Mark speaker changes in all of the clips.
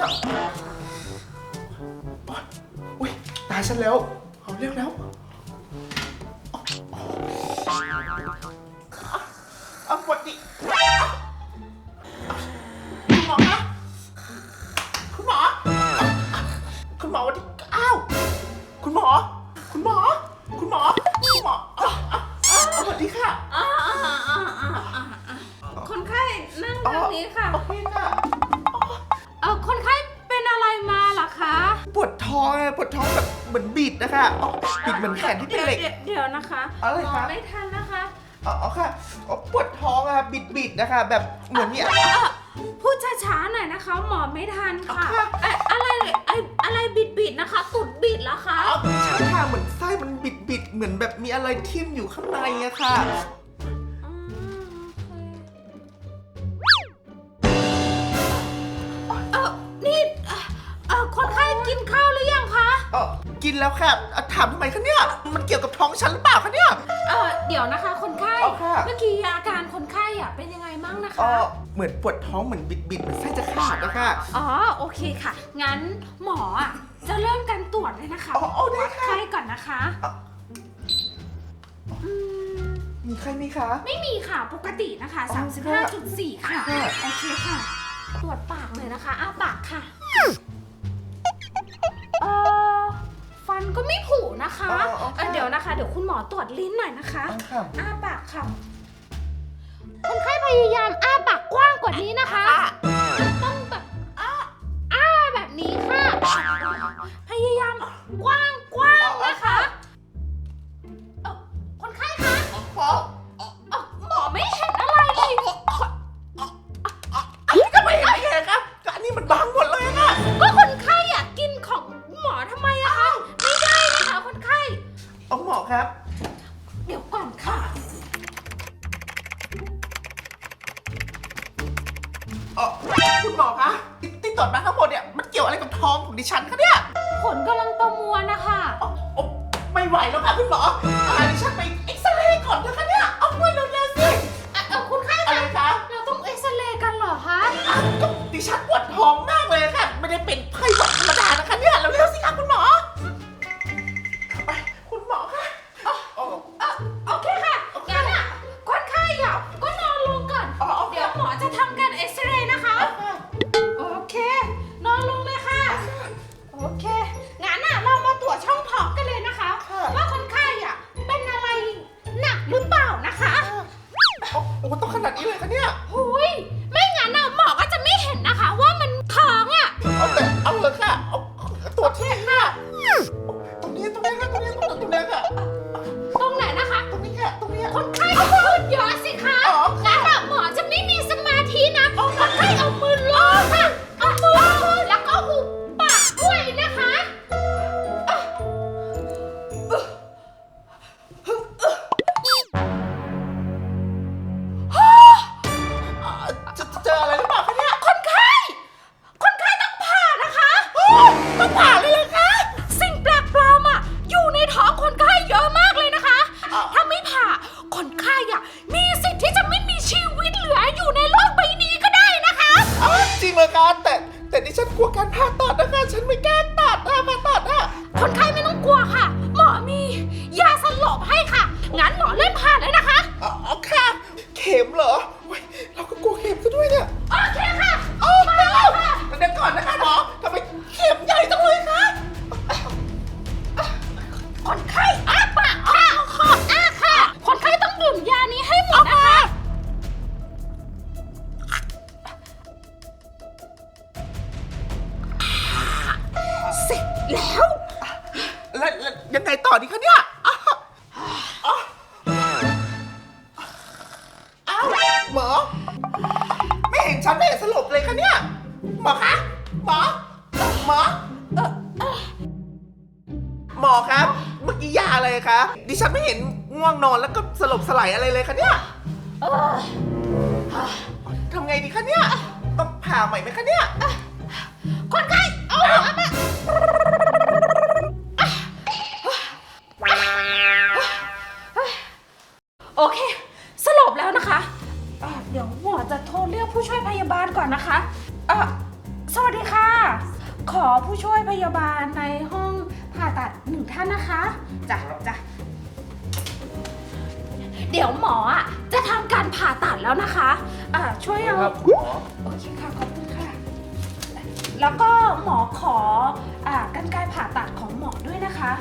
Speaker 1: เนี่ยไม่ไหวแล้วเนี่ยปอยอุ้ยตายฉันแล้วเขาเรียกแล้วเอาปวดดิคุณหมอคะคุณหมอ คุณหมอวันนี้อ้าวคุณหมอ คุณหมอ คุณหมอ คุณหมออ้าวอ้าวอ้าวสวัสดีค่ะ
Speaker 2: อ่าอ่าอ่าอ่าอ่าอ่าคนไข้นั่งทางนี้ค่ะ
Speaker 1: โอเคค่ะ ท้องอะปวดท้องแบบเหมือนบิดนะคะอ๋อบิดเหมือนแขนที่เป็นเหล็ก
Speaker 2: ดี๋ยวเดี๋ยวนะคะ
Speaker 1: อะไรคะ
Speaker 2: มงไม่ทันนะคะ
Speaker 1: อ๋ออ๋อค่ะอ๋อปวดท้องอะบิดบิดนะคะ แบบเหมือนมี
Speaker 2: เอ่อพูดช้าๆหน่อยนะคะ หมอไม่ทันค่ะ
Speaker 1: ค่ะ
Speaker 2: เอ้ยอะไรไอ้อะไรบิดบิดๆนะคะ ตุดบิดเหรอคะ
Speaker 1: เอาใช่ค่ะเหมือนไส้มันบิดบิดเหมือนแบบมีอะไรทิ่มอยู่ข้างในอะค่ะ
Speaker 2: กิน
Speaker 1: แล้วค่ะอะถามทำไมคะเนี่ย มันเกี่ยวกับท้องฉันหรือเปล่าคะเนี่ย
Speaker 2: เออเดี๋ยวนะคะคนไข้
Speaker 1: เอาค่ะ
Speaker 2: เมื่อกี้อาการคนไข้อะเป็นยังไงบ้างนะ
Speaker 1: อ๋อ
Speaker 2: คะ
Speaker 1: เหมือนปวดท้องเหมือนบิดบิดเหมือนไส้จะขาดนะคะ
Speaker 2: อ๋อโอเคค่ะ งั้นหมออะจะเริ่มการตรวจเลยนะคะ
Speaker 1: อ๋อเอาได้
Speaker 2: วัด
Speaker 1: ค่ะ
Speaker 2: ไข้ก่อนนะคะ
Speaker 1: อ๋อ
Speaker 2: อืม
Speaker 1: มีใครไหมคะ
Speaker 2: ไม่มีค่ะปกตินะคะ
Speaker 1: อ๋อ
Speaker 2: 35.4 ค่ะ
Speaker 1: ค่ะ
Speaker 2: โอเคค่ะ ตรวจปากเลยนะคะอ้าปากค่ะ ก็ไม่ผุนะคะ
Speaker 1: อ๋ออ๋อ
Speaker 2: เอ่อเดี๋ยวนะคะ เดี๋ยวคุณหมอตรวจลิ้นหน่อยนะคะ
Speaker 1: อ๋อค่ะ
Speaker 2: อ้าปากค่ะ คนไข้พยายามอ้าปากกว้างกว่านี้นะคะ ต้องแบบอ้าอ้าแบบนี้ค่ะ พยายามกว้างกว้างนะคะ ไม่ไหว
Speaker 1: แล้วค่ะคุณหมอพาดิฉันไปเอ็กซเรย์ก่อนเถอะคะเนี่ย เอาไปเร็วๆสิ
Speaker 2: เอ่อเอ่อคุณไข้
Speaker 1: อะไร
Speaker 2: คะ
Speaker 1: คะ
Speaker 2: เราต้องเอ็กซเรย์กันเหรอคะ
Speaker 1: อ้าวก็ดิฉันปวดท้องมากเลยค่ะ ไม่ได้เป็น
Speaker 2: กลัวการผ่าตัดนะ
Speaker 1: ต่อดีคะเนี่ยอ้าวอ้าวอ้าวหมอ ไม่เห็นฉันไม่เห็นสลบเลยคะเนี่ย หมอคะหมอหมอหมอครับ เมื่อกี้ยาอะไรคะ ดิฉันไม่เห็นง่วงนอนแล้วก็สลบสลายอะไรเลยคะเนี่ยทำไงดีคะเนี่ย ต้องผ่าใหม่ไหมคะเนี่ย
Speaker 2: คนไข้เอาหัวมาาในห้องผ่าตัดหนึ่งท่านนะคะจ้ะจ้ะเดี๋ยวหมออะจะทำการผ่าตัดแล้วนะคะอ่าช่วยเอาโอเคค่ะขอบคุณค่ะ แล้วก็หมอขออ่ากันไกรผ่าตัดของหมอด้วยนะคะ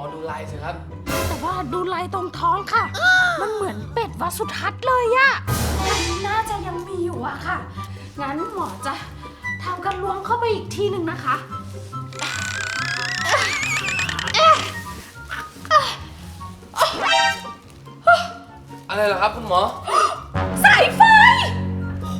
Speaker 2: อดู
Speaker 3: ลายสิครับ
Speaker 2: แต่ว่าดูลายตรงท้องค่ะ มันเหมือนเป็ดวสุทัศน์เลยอะมันน่าจะยังมีอยู่อะค่ะ งั้นหมอจะทำการล้วงเข้าไปอีกทีหนึ่งนะคะ
Speaker 3: อะไรเหรอครับคุณหมอ
Speaker 2: สายไฟ
Speaker 3: โห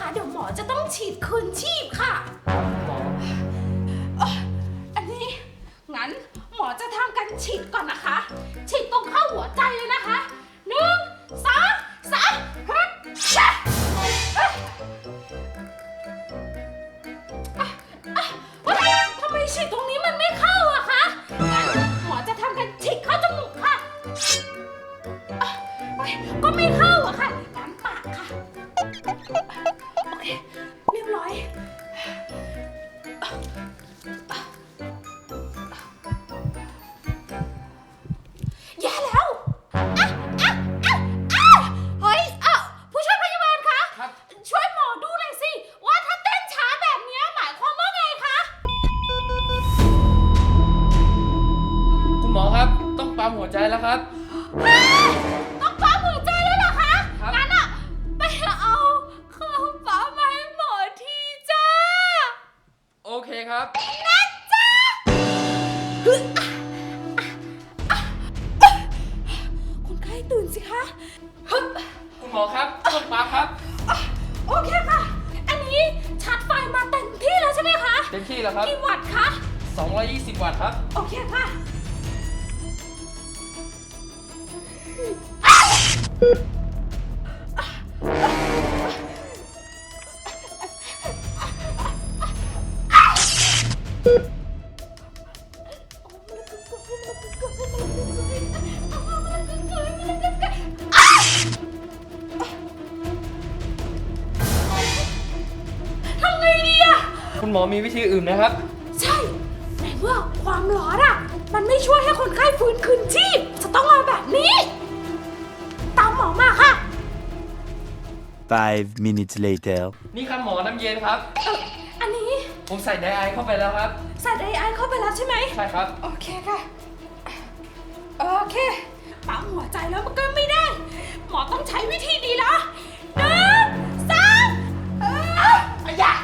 Speaker 2: คะ
Speaker 3: เดี๋ยว
Speaker 2: หมอจะต้องฉีดคืนชีพค่ะ
Speaker 3: อั
Speaker 2: นนี้งั้นหมอจะทำการฉีดก่อนนะคะ ฉีดตรงเข้าหัวใจเลยนะคะ ทำไงดีอะคุ
Speaker 3: ณหมอมี
Speaker 2: วิ
Speaker 3: ธีอื่นนะครับ
Speaker 2: ใช่ในเมื่อความร้อนอะมันไม่ช่วยให้คนไข้ฟื้นคืนชีพจะต้องเอาแบบนี้
Speaker 4: Five minutes later.
Speaker 3: นี่ครับหมอน้ำเย็นครับ
Speaker 2: เอ่ออันนี้
Speaker 3: ผมใส่ไดไอเข้าไปแล้วครับ
Speaker 2: ใส่ไดไอเข้าไปแล้วใช่ไหม
Speaker 3: ใช่ครับ
Speaker 2: โอเคค่ะ โอเคปั๊มหัวใจแล้วมันก็ไม่ได้ หมอต้องใช้วิธีนี้แล้วหนึ่งสามเออ
Speaker 1: อย่าอย่าค่ะ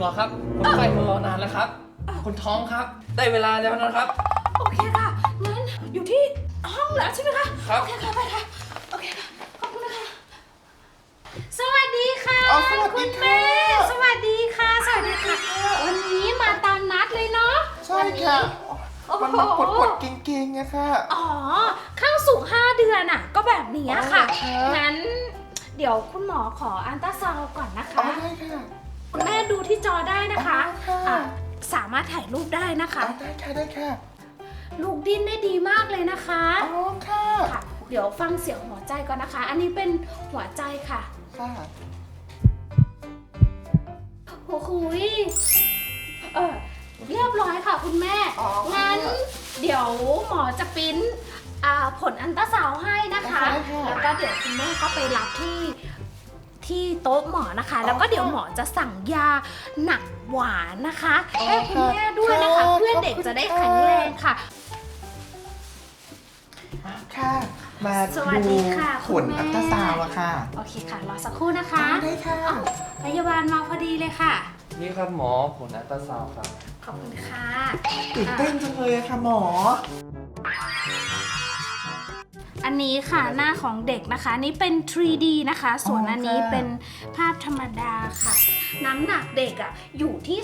Speaker 3: หมอครับคนไข้มารอนานแล้วครับคุณท้องครับ ได้เวลาแล้วนะครับ
Speaker 2: โอเคค่ะ งั้นอยู่ที่ห้องแล้วใช่ไหมคะ
Speaker 3: ครับ
Speaker 2: โอเคค่ะไปค่ะ โอเคค่ะ ขอบคุณนะคะ สวัสดีค่ะ
Speaker 1: อ๋อสวัสดี
Speaker 2: คุณ
Speaker 1: ค่ะ
Speaker 2: แม่สวัสดีค่ะ สวัสดีค่ะ วันนี้มาตามนัดเลยเนาะ
Speaker 1: ใช่ค่ะ
Speaker 2: โอ้โห
Speaker 1: มันมันปวดปวดๆเก่งๆอะค่ะ
Speaker 2: อ๋อ เข้าสู่ 5 เดือนอะ ก็แบบนี้ค่ะ
Speaker 1: อ๋อเหรอคะ
Speaker 2: งั้น เดี๋ยวคุณหมอขออันตราซาวด์ก่อนนะ
Speaker 1: อ๋อ
Speaker 2: คะ
Speaker 1: ได้ค่ะ
Speaker 2: คุณแม่ดูที่จอได้นะคะ
Speaker 1: อ๋อค่ะ
Speaker 2: อะสามารถถ่ายรูปได้นะคะ
Speaker 1: อ๋อได้ค่ะได้ค่ะ
Speaker 2: ลูกดิ้นได้ดีมากเลยนะคะ
Speaker 1: อ๋อค่ะ
Speaker 2: ค่ะ เดี๋ยวฟังเสียงหัวใจก่อนนะคะ อันนี้เป็นหัวใจค่ะ
Speaker 1: ค่ะ
Speaker 2: โอ้โหยเออเรียบร้อยค่ะคุณแม่
Speaker 1: อ๋อ
Speaker 2: งั้นเดี๋ยวหมอจะปริ้นอ่าผลอันตราซาวด์ให้นะคะ
Speaker 1: ได้ค่ะ
Speaker 2: แล้วก็เดี๋ยวคุณแม่ก็ไปรับที่ ที่โต๊ะหมอนะคะ แล้วก็เดี๋ยวหมอจะสั่งยาหนักหวานนะคะให้คุณแม่ด้วยนะคะเพื่อเด็กจะได้แข็งแรงค่ะ
Speaker 1: ค่ะ มา
Speaker 2: สวัสดีค่ะ
Speaker 1: ผ
Speaker 2: คุ
Speaker 1: ล
Speaker 2: ณแม่
Speaker 1: อัลตราซาวด์อะค่ะ
Speaker 2: โอเคค่ะรอสักครู่นะคะ
Speaker 1: ได้ค่ะ
Speaker 2: อ้าวพยาบาลมาพอดีเลยค่ะ
Speaker 3: นี่ครับหมอผลอัลตราซาวด์ครับ
Speaker 2: ขอบคุณค่ะ
Speaker 1: ตื่นเต้นจังเลยอะค่ะหมอ
Speaker 2: อันนี้ค่ะหน้าของเด็กนะคะนี่เป็น 3D นะคะ ส่วน
Speaker 1: อ๋ออั
Speaker 2: อันนี้
Speaker 1: ค่ะ
Speaker 2: เป็นภาพธรรมดาค่ะ น้ำหนักเด็กอะอยู่ที่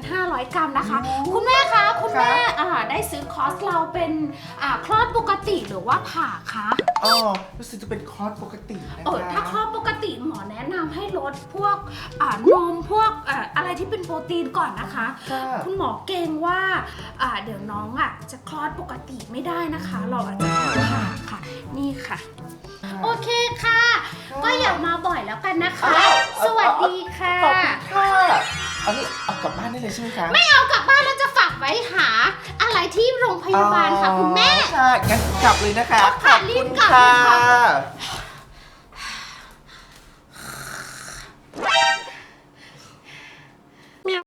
Speaker 2: 2,500 กรัมนะคะ คุณแม่คะคุณแม่อ่าได้ซื้อคอร์สเราเป็นอ่าคลอดปกติหรือว่าผ่าคะ
Speaker 1: อ๋อรู้สึกจะเป็นคอร์สปกตินะคะ
Speaker 2: เออถ้าคลอดปกติหมอแนะนำให้ลดพวกอ่านมพวกอ่าอะไรที่เป็นโปรตีนก่อนนะคะ
Speaker 1: ค่ะ
Speaker 2: คุณหมอเกรงว่า อ่าเดี๋ยวน้องอะจะคลอดปกติไม่ได้นะคะ เราอาจจะต้องผ่าค่ะ นี่ค่ะ โอเคค่ะ ก็อย่ามาบ่อยแล้วกันนะคะ
Speaker 1: อ้าว
Speaker 2: สวัสดีค่ะ
Speaker 1: ขอบคุณค่ะเอานี่เอากลับบ้านได้เลยใช่ไหมคะ
Speaker 2: ไม่เอากลับบ้านแล้วจะฝากไว้หา อะไรที่โรงพยาบาลค่ะคุณแม่
Speaker 1: อ๋อค่ะงั้นกลับเลยนะคะ
Speaker 2: ค่ะรีบกลับ
Speaker 1: ขอบ
Speaker 2: ค่ะ
Speaker 1: คุณค่ะ